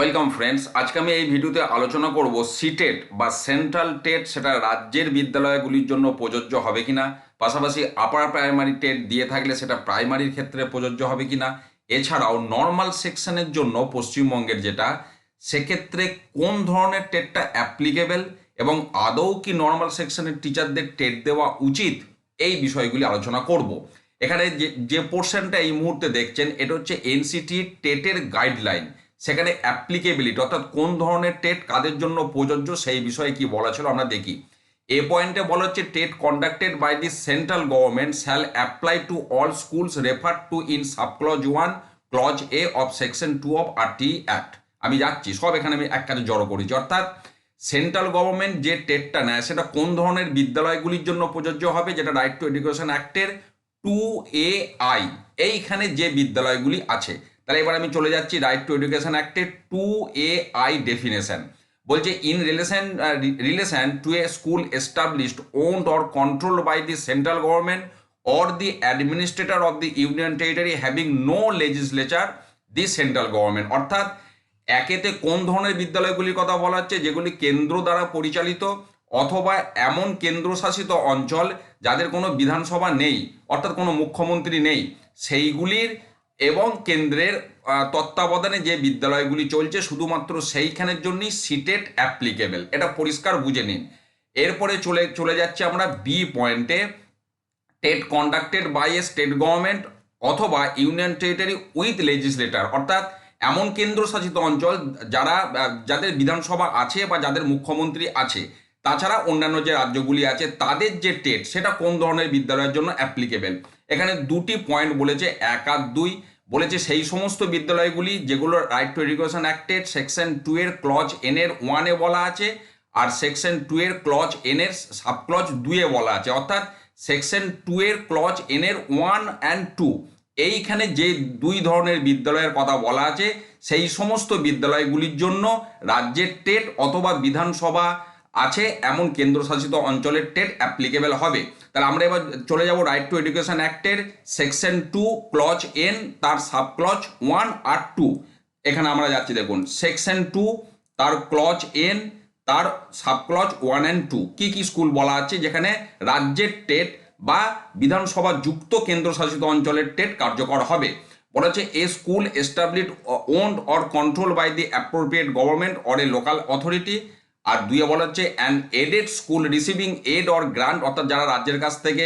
Welcome friends আজকে আমি এই ভিডিওতে আলোচনা করব সিটেট বা সেন্ট্রাল টেট, সেটা রাজ্যের বিদ্যালয়গুলির জন্য প্রযোজ্য হবে কিনা? পাশাপাশি আপার প্রাইমারি টেট দিয়ে থাকলে সেটা প্রাইমারির ক্ষেত্রে প্রযোজ্য হবে কিনা? এছাড়াও নর্মাল সেকশনের জন্য পশ্চিমবঙ্গের যেটা, সেক্ষেত্রে কোন ধরনের টেটটা অ্যাপ্লিকেবেল এবং আদৌ কি নর্মাল সেকশনের টিচারদের টেট দেওয়া উচিত? এই বিষয়গুলি আলোচনা করব। এখানে যে যে পোর্শনটা এই মুহূর্তে দেখছেন, এটা হচ্ছে এনসিটি টেটের গাইডলাইন সেখানে অ্যাপ্লিকেবিলিটি অর্থাৎ কোন ধরনের টেট কাদের জন্য প্রযোজ্য সেই বিষয়ে কি বলা ছিল আমরা দেখি। এ পয়েন্টে বলা হচ্ছে TET conducted by the central government shall apply to all schools refer to in sub clause one clause A of section two of R T act আমি যাচ্ছি, সব এখানে আমি এক কাজে জড়ো করেছি। অর্থাৎ সেন্ট্রাল গভর্নমেন্ট যে টেটটা নেয়, সেটা কোন ধরনের বিদ্যালয়গুলির জন্য প্রযোজ্য হবে, যেটা রাইট টু এডুকেশন অ্যাক্টের টু এ আই এইখানে যে বিদ্যালয়গুলি আছে। তাহলে এবার আমি চলে যাচ্ছি রাইট টু এডুকেশন অ্যাক্টের টু এ আই ডেফিনেশন বলছে in relation relation to a school established owned or control by the central government or the administrator of the union territory having no legislature the central government অর্থাৎ, একেতে কোন ধরনের বিদ্যালয়গুলির কথা বলা হচ্ছে? যেগুলি কেন্দ্র দ্বারা পরিচালিত অথবা এমন কেন্দ্রশাসিত অঞ্চল যাদের কোনো বিধানসভা নেই, অর্থাৎ কোনো মুখ্যমন্ত্রী নেই, সেইগুলির এবং কেন্দ্রের তত্ত্বাবধানে যে বিদ্যালয়গুলি চলছে শুধুমাত্র সেইখানের জন্যই সিটেট অ্যাপ্লিকেবল। এটা পরিষ্কার বুঝে নিন। এরপরে চলে চলে যাচ্ছে আমরা বি পয়েন্টে TET conducted by a state government অথবা ইউনিয়ন টেরিটরি উইথ লেজিসলেটর অর্থাৎ এমন কেন্দ্রশাসিত অঞ্চল যারা যাদের বিধানসভা আছে বা যাদের মুখ্যমন্ত্রী আছে। তাছাড়া অন্যান্য যে রাজ্যগুলি আছে, তাদের যে টেট, সেটা কোন ধরনের বিদ্যালয়ের জন্য অ্যাপ্লিকেবেল এখানে দুটি পয়েন্ট বলেছে, এক আর দুই। বলেছে সেই সমস্ত বিদ্যালয়গুলি যেগুলো রাইট টু এডুকেশন অ্যাক্টের সেকশন টু এর ক্লজ এন এর ওয়ানে বলা আছে, আর সেকশন টু এর ক্লজ এন এর সাব ক্লজ দুয়ে বলা আছে। অর্থাৎ সেকশন টু এর ক্লজ এন এর ওয়ান অ্যান্ড টু এইখানে যে দুই ধরনের বিদ্যালয়ের কথা বলা আছে, সেই সমস্ত বিদ্যালয়গুলির জন্য রাজ্যের টেট অথবা বিধানসভা আছে, এমন কেন্দ্রশাসিত অঞ্চলের টেট অ্যাপ্লিকেবল হবে। তাহলে আমরা এবার চলে যাব রাইট টু এডুকেশন অ্যাক্টের সেকশন টু ক্লজ এন তার সাব ক্লজ ওয়ান আর টু এখানে আমরা যাচ্ছি, দেখুন সেকশন টু তার ক্লজ এন তার sub clause one and two কী কী স্কুল বলা আছে, যেখানে রাজ্যের টেট বা বিধানসভা যুক্ত কেন্দ্রশাসিত অঞ্চলের টেট কার্যকর হবে। বলা হচ্ছে, a school established owned or control by the appropriate government or a local authority আর দুইয়ে বলা হচ্ছে an aided school receiving aid or grant অর্থাৎ যারা রাজ্যের কাছ থেকে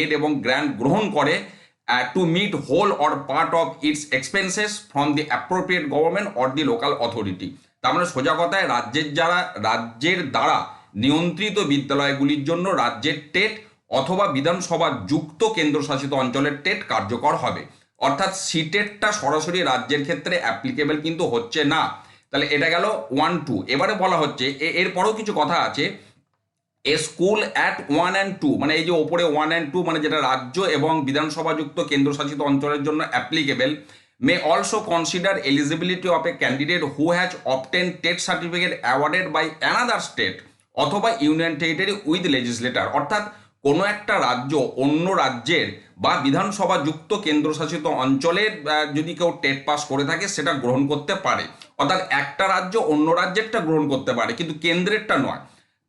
এড এবং গ্র্যান্ট গ্রহণ করে to meet whole or part of its expenses from the appropriate government or the local authority তার মানে সোজা কথায় রাজ্যের যারা, রাজ্যের দ্বারা নিয়ন্ত্রিত বিদ্যালয়গুলির জন্য রাজ্যের টেট অথবা বিধানসভা যুক্ত কেন্দ্রশাসিত অঞ্চলের টেট কার্যকর হবে। অর্থাৎ সিটেটটা সরাসরি রাজ্যের ক্ষেত্রে অ্যাপ্লিকেবল কিন্তু হচ্ছে না। তাহলে এটা গেল ওয়ান টু এবারে বলা হচ্ছে এরপরেও কিছু কথা আছে। A school at one and two মানে এই যে ওপরে ওয়ান অ্যান্ড টু মানে যেটা রাজ্য এবং বিধানসভাযুক্ত কেন্দ্রশাসিত অঞ্চলের জন্য applicable may also consider eligibility of a candidate who has obtain TET certificate awarded by another state অথবা ইউনিয়ন টেরিটরি উইথ লেজিসলেটর অর্থাৎ কোনো একটা রাজ্য অন্য রাজ্যের বা বিধানসভা যুক্ত কেন্দ্রশাসিত অঞ্চলের যদি কেউ টেট পাস করে থাকে সেটা গ্রহণ করতে পারে। অর্থাৎ একটা রাজ্য অন্য রাজ্যেরটা গ্রহণ করতে পারে, কিন্তু কেন্দ্রেরটা নয়।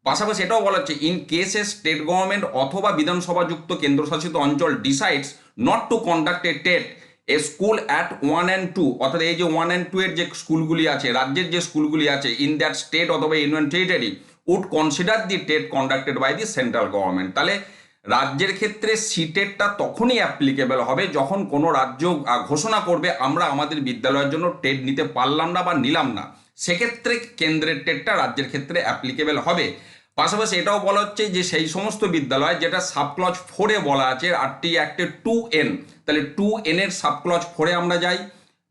পাশাপাশি এটাও বলা হচ্ছে ইন কেসে স্টেট গভর্নমেন্ট অথবা বিধানসভা যুক্ত কেন্দ্রশাসিত অঞ্চল decides not to conduct a TET a school at one and two অর্থাৎ এই যে ওয়ান অ্যান্ড টু এর যে স্কুলগুলি আছে, রাজ্যের যে স্কুলগুলি আছে ইন দ্যাট স্টেট অথবা union territory would consider the TET conducted by the central government তাহলে রাজ্যের ক্ষেত্রে সিটেটটা তখনই অ্যাপ্লিকেবল হবে যখন কোনো রাজ্য ঘোষণা করবে, আমরা আমাদের বিদ্যালয়ের জন্য টেট নিতে পারলাম না বা নিলাম না। সেক্ষেত্রে কেন্দ্রের টেটটা রাজ্যের ক্ষেত্রে অ্যাপ্লিকেবল হবে। পাশাপাশি এটাও বলা হচ্ছে যে সেই সমস্ত বিদ্যালয় যেটা সাবক্লজ ফোরে বলা আছে আরটি অ্যাক্টে টু এন তাহলে টু এন এর সাবক্লজ ফোরে আমরা যাই।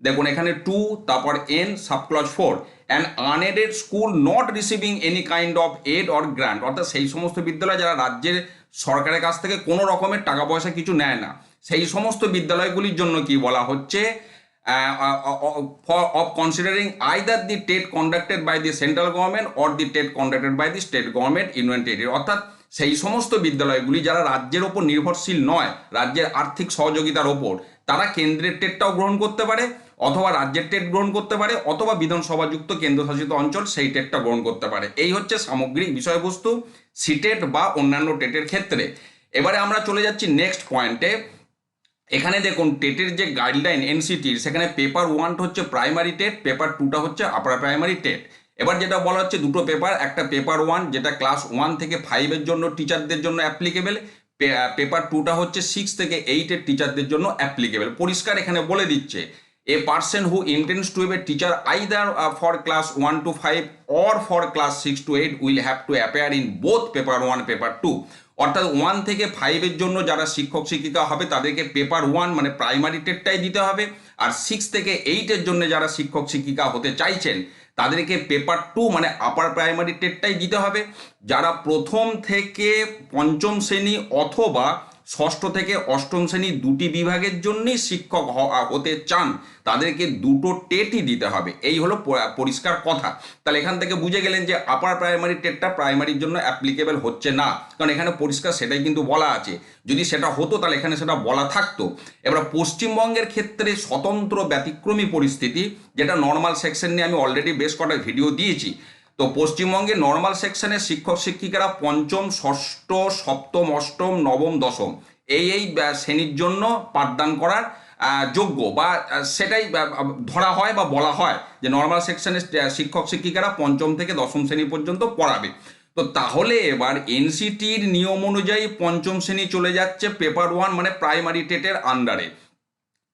দেখুন, এখানে টু তারপর N sub clause four and unaided school not receiving any kind of aid or grant অর্থাৎ সেই সমস্ত বিদ্যালয় যারা রাজ্যের সরকারের কাছ থেকে কোনো রকমের টাকা পয়সা কিছু নেয় না, সেই সমস্ত বিদ্যালয়গুলির জন্য কি বলা হচ্ছে of considering either the TET conducted by the central government or the TET conducted by the state government union territory অর্থাৎ সেই সমস্ত বিদ্যালয়গুলি যারা রাজ্যের ওপর নির্ভরশীল নয়, রাজ্যের আর্থিক সহযোগিতার ওপর, তারা কেন্দ্রের টেটটাও গ্রহণ করতে পারে অথবা রাজ্যের টেট গ্রহণ করতে পারে, অথবা বিধানসভাযুক্ত কেন্দ্রশাসিত অঞ্চল সেই টেটটা গ্রহণ করতে পারে। এই হচ্ছে সামগ্রিক বিষয়বস্তু, সিটেট বা অন্যান্য টেটের ক্ষেত্রে। এবারে আমরা চলে যাচ্ছি নেক্সট পয়েন্টে এখানে দেখুন, টেটের যে গাইডলাইন এনসিটির সেখানে পেপার ওয়ানটা হচ্ছে প্রাইমারি টেট পেপার টুটা হচ্ছে আপার প্রাইমারি টেট। এবার যেটা বলা হচ্ছে দুটো পেপার একটা পেপার ওয়ান যেটা ক্লাস ওয়ান থেকে ফাইভের জন্য টিচারদের জন্য অ্যাপ্লিকেবেল পেপার টুটা হচ্ছে সিক্স থেকে এইটের টিচারদের জন্য অ্যাপ্লিকেবেল পরিষ্কার এখানে বলে দিচ্ছে a person who intends to a teacher either for class one to five or for class six to eight will have to appear in both paper one paper two অর্থাৎ one থেকে ফাইভের জন্য যারা শিক্ষক, শিক্ষিকা হবে, তাদেরকে পেপার ওয়ান মানে প্রাইমারি টেটটাই দিতে হবে। আর সিক্স থেকে এইটের জন্য যারা শিক্ষক, শিক্ষিকা হতে চাইছেন, তাদেরকে পেপার টু মানে আপার প্রাইমারি টেটটাই দিতে হবে। যারা প্রথম থেকে পঞ্চম শ্রেণি অথবা ষষ্ঠ থেকে অষ্টম শ্রেণি দুটি বিভাগের জন্যই শিক্ষক হতে চান, তাদেরকে দুটো টেটই দিতে হবে। এই হলো পরিষ্কার কথা। তাহলে এখান থেকে বুঝে গেলেন যে আপার প্রাইমারি টেটটা প্রাইমারির জন্য অ্যাপ্লিকেবল হচ্ছে না। কারণ এখানে পরিষ্কার সেটাই কিন্তু বলা আছে। যদি সেটা হতো, তাহলে এখানে সেটা বলা থাকতো। এবার পশ্চিমবঙ্গের ক্ষেত্রে স্বতন্ত্র ব্যতিক্রমী পরিস্থিতি, যেটা নর্মাল সেকশন নিয়ে আমি অলরেডি বেশ কটা ভিডিও দিয়েছি তো পশ্চিমবঙ্গে নর্মাল সেকশনের শিক্ষক শিক্ষিকারা পঞ্চম, ষষ্ঠ, সপ্তম, অষ্টম, নবম, দশম এই এই শ্রেণির জন্য পাঠদান করার যোগ্য বা সেটাই ধরা হয় বা বলা হয় যে নর্মাল সেকশনের শিক্ষক শিক্ষিকারা পঞ্চম থেকে দশম শ্রেণি পর্যন্ত পড়াবে। তো তাহলে এবার এনসিটির নিয়ম অনুযায়ী পঞ্চম শ্রেণি চলে যাচ্ছে পেপার ওয়ান মানে প্রাইমারি টেটের আন্ডারে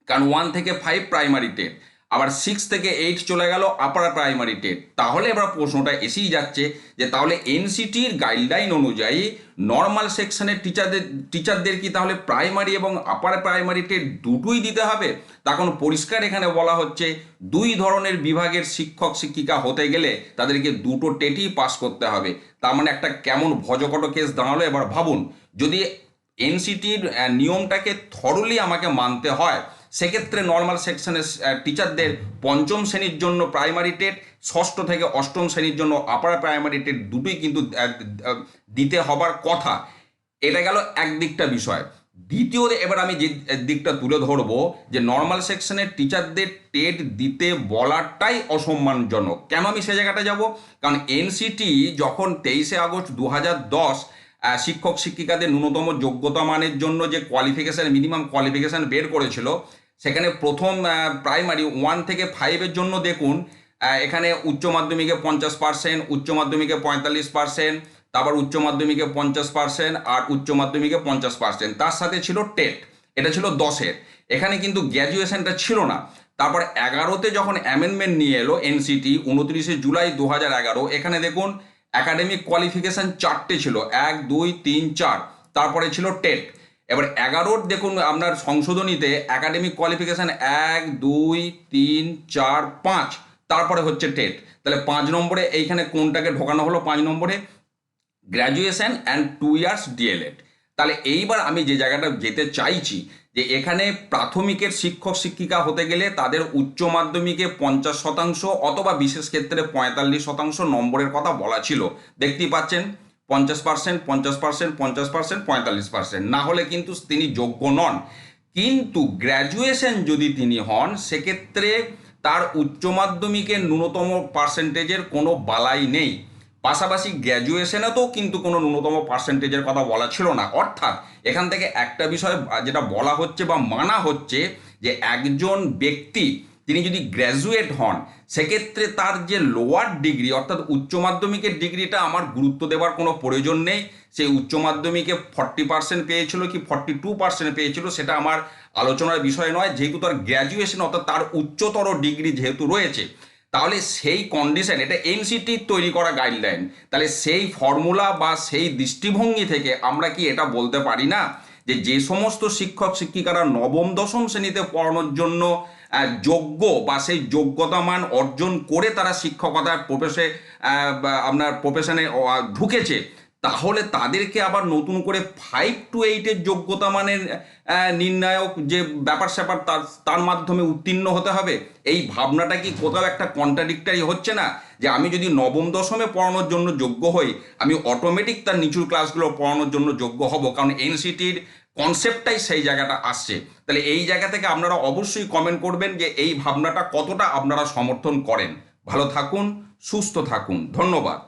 কারণ ওয়ান থেকে ফাইভ প্রাইমারি টেট। আবার সিক্স থেকে এইট চলে গেল আপার প্রাইমারি টেট তাহলে এবার প্রশ্নটা এসেই যাচ্ছে যে তাহলে এনসিটির গাইডলাইন অনুযায়ী নর্মাল সেকশনের টিচারদের টিচারদের কি তাহলে প্রাইমারি এবং আপার প্রাইমারি টেট দুটোই দিতে হবে? তখন পরিষ্কার এখানে বলা হচ্ছে দুই ধরনের বিভাগের শিক্ষক, শিক্ষিকা হতে গেলে তাদেরকে দুটো টেটই পাস করতে হবে। তার মানে একটা কেমন ভজকট কেস দাঁড়াল এবার ভাবুন। যদি এনসিটির নিয়মটাকে থরলি আমাকে মানতে হয় সেক্ষেত্রে নর্মাল সেকশনের টিচারদের পঞ্চম শ্রেণির জন্য প্রাইমারি টেট ষষ্ঠ থেকে অষ্টম শ্রেণির জন্য আপার প্রাইমারি টেট দুটোই কিন্তু দিতে হবার কথা। এটা গেল একদিকটা বিষয়। দ্বিতীয় এবার আমি যে দিকটা তুলে ধরবো, যে নর্মাল সেকশনের টিচারদের টেট দিতে বলাটাই অসম্মানজনক। কেন আমি সে জায়গাটা যাব? কারণ এনসিটি যখন তেইশে আগস্ট দু শিক্ষক শিক্ষিকাদের ন্যূনতম যোগ্যতা মানের জন্য যে কোয়ালিফিকেশান মিনিমাম কোয়ালিফিকেশান বের করেছিল, সেখানে প্রথম প্রাইমারি ওয়ান থেকে ফাইভের জন্য দেখুন এখানে উচ্চ মাধ্যমিকে পঞ্চাশ পার্সেন্ট উচ্চ মাধ্যমিকে পঁয়তাল্লিশ পার্সেন্ট তারপর উচ্চ মাধ্যমিকে পঞ্চাশ পার্সেন্ট আর উচ্চ মাধ্যমিকে পঞ্চাশ পার্সেন্ট তার সাথে ছিল টেট, এটা ছিল দশের। এখানে কিন্তু গ্র্যাজুয়েশনটা ছিল না। তারপর এগারোতে যখন অ্যামেন্ডমেন্ট নিয়ে এলো এনসিটি উনত্রিশে জুলাই দু এগারো, এখানে দেখুন একাডেমিক কোয়ালিফিকেশান চারটে ছিল, এক, দুই, তিন, চার, তারপরে ছিল টেট এবার এগারোর দেখুন আপনার সংশোধনীতে একাডেমিক কোয়ালিফিকেশান এক, দুই, তিন, চার, পাঁচ, তারপরে হচ্ছে টেট তাহলে পাঁচ নম্বরে এইখানে কোনটাকে ঢোকানো হলো? পাঁচ নম্বরে graduation and two years DElEd তাহলে এইবার আমি যে জায়গাটা যেতে চাইছি যে এখানে প্রাথমিকের শিক্ষক শিক্ষিকা হতে গেলে তাদের উচ্চ মাধ্যমিকে পঞ্চাশ শতাংশ অথবা বিশেষ ক্ষেত্রে পঁয়তাল্লিশ শতাংশ নম্বরের কথা বলা ছিল। দেখতেই পাচ্ছেন, পঞ্চাশ পার্সেন্ট পঞ্চাশ পার্সেন্ট পঞ্চাশ পার্সেন্ট পঁয়তাল্লিশ পার্সেন্ট না হলে কিন্তু তিনি যোগ্য নন। কিন্তু গ্র্যাজুয়েশন যদি তিনি হন, সেক্ষেত্রে তার উচ্চ মাধ্যমিকের ন্যূনতম পার্সেন্টেজের কোনো বালাই নেই। পাশাপাশি গ্র্যাজুয়েশনেতেও কিন্তু কোনো ন্যূনতম পার্সেন্টেজের কথা বলা ছিল না। অর্থাৎ এখান থেকে একটা বিষয়, যেটা বলা হচ্ছে বা মানা হচ্ছে যে একজন ব্যক্তি তিনি যদি গ্র্যাজুয়েট হন, সেক্ষেত্রে তার যে লোয়ার ডিগ্রি অর্থাৎ উচ্চ মাধ্যমিকের ডিগ্রিটা আমার গুরুত্ব দেওয়ার কোনো প্রয়োজন নেই। সেই উচ্চ মাধ্যমিকে ফর্টি পার্সেন্ট পেয়েছিল কি ফর্টি টু পার্সেন্ট পেয়েছিল সেটা আমার আলোচনার বিষয় নয়। যেহেতু তার গ্র্যাজুয়েশন অর্থাৎ তার উচ্চতর ডিগ্রি যেহেতু রয়েছে তাহলে সেই কন্ডিশন এটা এনসিটির তৈরি করা গাইডলাইন তাহলে সেই ফর্মুলা বা সেই দৃষ্টিভঙ্গি থেকে আমরা কি এটা বলতে পারি না? যে যে সমস্ত শিক্ষক শিক্ষিকারা নবম, দশম শ্রেণীতে পড়ানোর জন্য যোগ্য বা সেই যোগ্যতা মান অর্জন করে তারা শিক্ষকতার প্রবেশে আপনার প্রফেশনে ঢুকেছে তাহলে তাদেরকে আবার নতুন করে ফাইভ টু এইটের যোগ্যতা মানের নির্ণায়ক যে ব্যাপার স্যাপার তার তার মাধ্যমে উত্তীর্ণ হতে হবে। এই ভাবনাটা কি কোথাও একটা কন্ট্রাডিক্টারি হচ্ছে না? যে আমি যদি নবম, দশমে পড়ানোর জন্য যোগ্য হই, আমি অটোমেটিক তার নিচুর ক্লাসগুলো পড়ানোর জন্য যোগ্য হব। কারণ এনসিটির কনসেপ্টটাই সেই জায়গাটা আসছে। তাহলে এই জায়গা থেকে আপনারা অবশ্যই কমেন্ট করবেন যে এই ভাবনাটা কতটা আপনারা সমর্থন করেন। ভালো থাকুন, সুস্থ থাকুন। ধন্যবাদ।